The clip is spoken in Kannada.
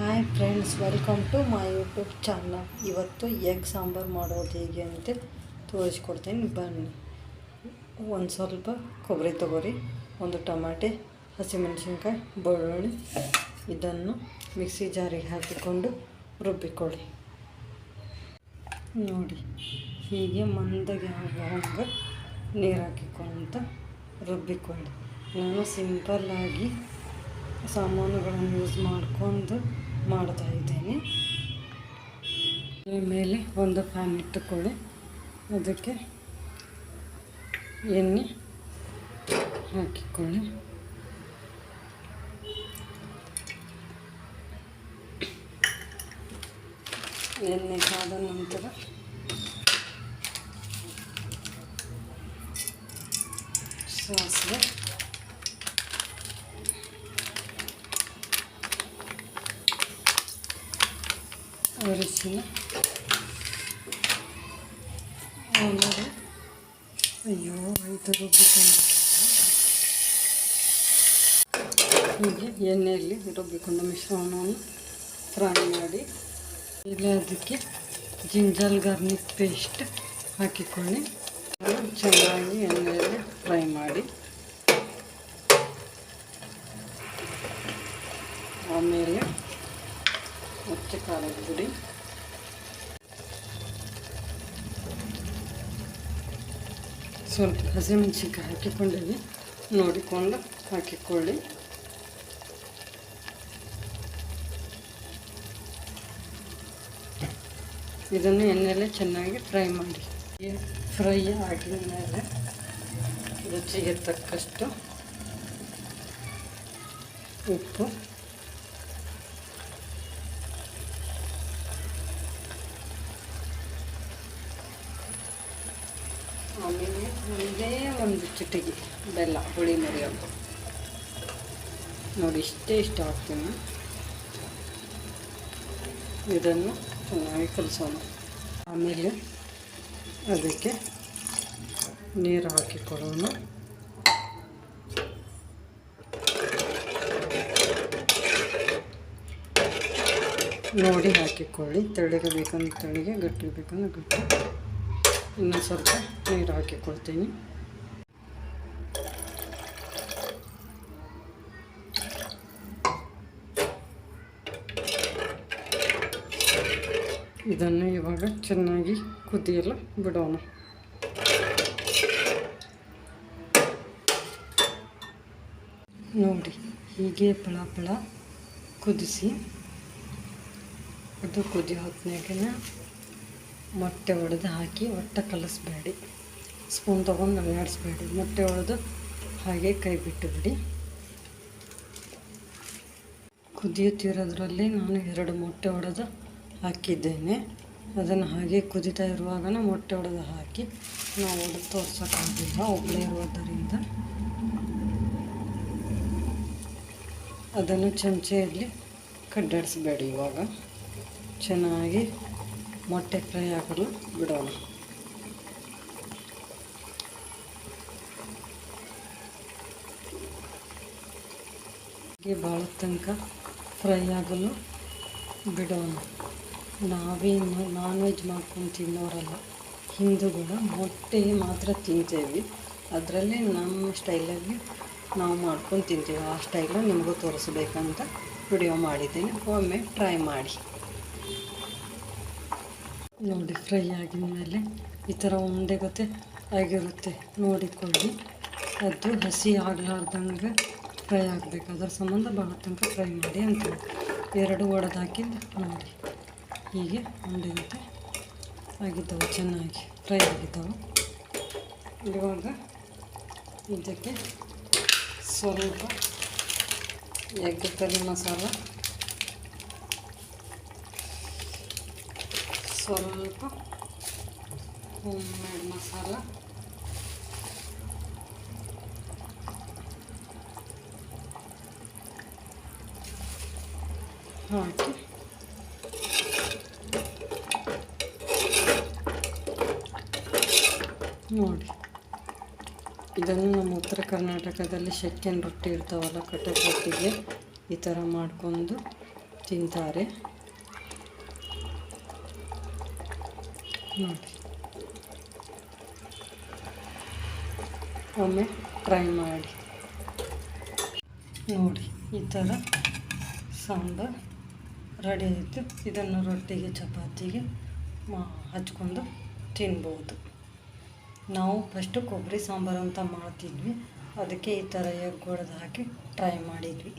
Hi friends welcome to my YouTube channel ಇವತ್ತು ಎಗ್ ಸಾಂಬಾರು ಮಾಡೋದು ಹೇಗೆ ಅಂತ ತೋರಿಸ್ಕೊಡ್ತೀನಿ. ಬನ್ನಿ. ಒಂದು ಸ್ವಲ್ಪ ಕೊಬ್ಬರಿ ತೊಗೊರಿ. ಒಂದು ಟೊಮಾಟೆ, ಹಸಿಮೆಣಸಿನ್ಕಾಯಿ, ಬೆಳ್ಳುಳ್ಳಿ ಇದನ್ನು ಮಿಕ್ಸಿ ಜಾರಿಗೆ ಹಾಕಿಕೊಂಡು ರುಬ್ಬಿಕೊಳ್ಳಿ. ನೋಡಿ, ಹೀಗೆ ಮಂದಗೆ ಹಂಗೆ ನೀರು ಹಾಕಿಕೊಂತ ರುಬ್ಬಿಕೊಳ್ಳಿ. ನಾನು ಸಿಂಪಲ್ಲಾಗಿ ಸಾಮಾನುಗಳನ್ನು ಯೂಸ್ ಮಾಡಿಕೊಂಡು ಮಾಡ್ತಾ ಇದ್ದೇನೆ. ಮೇಲೆ ಒಂದು ಪ್ಯಾನ್ ಇಟ್ಟುಕೊಳ್ಳಿ. ಅದಕ್ಕೆ ಎಣ್ಣೆ ಹಾಕಿಕೊಳ್ಳಿ. ಎಣ್ಣೆ ಕಾದ ನಂತರ ಸಾಸಿವೆ ಅರಿಶಿನ ಆಮೇಲೆ ಅಯ್ಯೋ ಇದು ರುಬ್ಬಿಕೊಂಡು ಹೀಗೆ ಎಣ್ಣೆಯಲ್ಲಿ ರುಬ್ಬಿಕೊಂಡ ಮಿಶ್ರಣವನ್ನು ಫ್ರೈ ಮಾಡಿ ಇಲ್ಲ ಅದಕ್ಕೆ ಜಿಂಜರ್ ಗಾರ್ನಿಕ್ ಪೇಸ್ಟ್ ಹಾಕಿಕೊಳ್ಳಿ ಅದನ್ನು ಚೆನ್ನಾಗಿ ಎಣ್ಣೆಯಲ್ಲಿ ಫ್ರೈ ಮಾಡಿ ಆಮೇಲೆ ಮತ್ತೆ ಖಾರದ ಪುಡಿ ಸ್ವಲ್ಪ ಹಸಿಮೆಣಸಿನ್ಕಾಯಿ ಹಾಕಿಕೊಂಡಿವಿ ನೋಡಿಕೊಂಡು ಹಾಕಿಕೊಳ್ಳಿ. ಇದನ್ನು ಎಣ್ಣೆಲೆ ಚೆನ್ನಾಗಿ ಫ್ರೈ ಮಾಡಿ. ಫ್ರೈ ಆಗಿದ ಮೇಲೆ ರುಚಿಗೆ ತಕ್ಕಷ್ಟು ಉಪ್ಪು ಆಮೇಲೆ ಒಂದೇ ಒಂದು ಚಿಟಿಗೆ, ಬೆಲ್ಲ, ಹುಳಿ ಮರಿಯೋದು. ನೋಡಿ, ಇಷ್ಟೇ ಇಷ್ಟ ಹಾಕ್ತೀನಿ ಇದನ್ನು ಚೆನ್ನಾಗಿ ಕಲಿಸೋಣ. ಆಮೇಲೆ ಅದಕ್ಕೆ ನೀರು ಹಾಕಿಕೊಳ್ಳೋಣ. ನೋಡಿ, ಹಾಕಿಕೊಳ್ಳಿ. ತೆಳ್ಳಗೆ ಬೇಕಂದ್ರೆ ತೆಳ್ಳಗೆ, ಗಟ್ಟಿ ಬೇಕಂದ್ರೆ ಗಟ್ಟಿ. ಇನ್ನೊಂದು ಸ್ವಲ್ಪ ನೀರು ಹಾಕಿಕೊಳ್ತೀನಿ. ಇದನ್ನು ಇವಾಗ ಚೆನ್ನಾಗಿ ಕುದಿಯಲು ಬಿಡೋಣ. ನೋಡಿ, ಹೀಗೆ ಪಳ ಪಳ ಕುದಿಸಿ, ಅದು ಕುದಿಯೋ ಹೊತ್ತಿನಾಗಿನ ಮೊಟ್ಟೆ ಒಡೆದು ಹಾಕಿ ಒಟ್ಟು ಕಲಿಸ್ಬೇಡಿ. ಸ್ಪೂನ್ ತೊಗೊಂಡು ಅಲ್ಲಾಡಿಸ್ಬೇಡಿ ಮೊಟ್ಟೆ ಒಡೆದು ಹಾಗೆ ಕೈ ಬಿಟ್ಟುಬಿಡಿ ಕುದಿಯುತ್ತಿರೋದ್ರಲ್ಲಿ ನಾನು ಎರಡು ಮೊಟ್ಟೆ ಒಡೆದು ಹಾಕಿದ್ದೇನೆ. ಅದನ್ನು ಹಾಗೆ ಕುದಿತಾ ಇರುವಾಗ ಮೊಟ್ಟೆ ಒಡೆದು ಹಾಕಿ ನಾವು ಒಡೆದು ತೋರ್ಸೋಕ್ಕಾಗಿಲ್ಲ ಒಬ್ಬಳೇ ಇರೋದರಿಂದ ಅದನ್ನು ಚಮಚೆಯಲ್ಲಿ ಕಡ್ಡಾಡಿಸ್ಬೇಡಿ ಇವಾಗ. ಚೆನ್ನಾಗಿ ಮೊಟ್ಟೆ ಫ್ರೈ ಆಗಲು ಬಿಡೋಣ. ಭಾಳ ತನಕ ಫ್ರೈ ಆಗಲು ಬಿಡೋಣ. ನಾವೇನು ನಾನ್ ವೆಜ್ ಮಾಡ್ಕೊಂಡು ತಿನ್ನೋರಲ್ಲ, ಹಿಂದೂಗಳು ಮೊಟ್ಟೆ ಮಾತ್ರ ತಿಂತೇವೆ. ಅದರಲ್ಲೇ ನಮ್ಮ ಸ್ಟೈಲಲ್ಲಿ ನಾವು ಮಾಡ್ಕೊಂಡು ತಿಂತೀವಿ. ಆ ಸ್ಟೈಲು ನಿಮಗೂ ತೋರಿಸ್ಬೇಕಂತ ವಿಡಿಯೋ ಮಾಡಿದ್ದೀನಿ. ಒಮ್ಮೆ ಟ್ರೈ ಮಾಡಿ. ನೋಡಿ ಫ್ರೈ ಆಗಿದ್ಮೇಲೆ ಈ ಥರ ಉಂಡೆ ಗೊತ್ತೆ ಆಗಿರುತ್ತೆ. ನೋಡಿಕೊಳ್ಳಿ. ಅದು ಹಸಿ ಆಗಲಾರ್ದಂಗೆ ಫ್ರೈ ಆಗಬೇಕು. ಅದರ ಸಂಬಂಧ ಭಾಳ ತನಕ ಫ್ರೈ ಮಾಡಿ ಅಂತ ಎರಡು ಒಡೆದಾಕಿದ್ದು ನೋಡಿ. ಹೀಗೆ ಉಂಡೆ ಗೊತ್ತೆ ಆಗಿದ್ದವು, ಚೆನ್ನಾಗಿ ಫ್ರೈ ಆಗಿದ್ದವು. ಇವಾಗ ಇದಕ್ಕೆ ಸ್ವಲ್ಪ ಎಗ್ ಕರಿ ಮಸಾಲ, ಸ್ವಲ್ಪ ಹೋಮ್ ಮಸಾಲ, ಹಾಕಿ ನೋಡಿ. ಇದನ್ನು ನಮ್ಮ ಉತ್ತರ ಕರ್ನಾಟಕದಲ್ಲಿ ಶೆಕ್ಕಿನ ರೊಟ್ಟಿ ಇರ್ತಾವಲ್ಲ ಕಟ್ಟೆ ರೊಟ್ಟಿಗೆ ಈ ಥರ ಮಾಡ್ಕೊಂಡು ತಿಂತಾರೆ. ನೋಡಿ. ಒಮ್ಮೆ ಟ್ರೈ ಮಾಡಿ. ನೋಡಿ, ಈ ಥರ ಸಾಂಬಾರು ರೆಡಿ ಆಯಿತು. ಇದನ್ನು ರೊಟ್ಟಿಗೆ, ಚಪಾತಿಗೆ ಮಾ ಹಚ್ಕೊಂಡು ತಿನ್ಬೋದು. ನಾವು ಫಸ್ಟು ಕೊಬ್ಬರಿ ಸಾಂಬಾರು ಅಂತ ಮಾಡ್ತಿದ್ವಿ. ಅದಕ್ಕೆ ಈ ಥರ ಎಗ್ ಹೊಡೆದು ಹಾಕಿ ಟ್ರೈ ಮಾಡಿದ್ವಿ.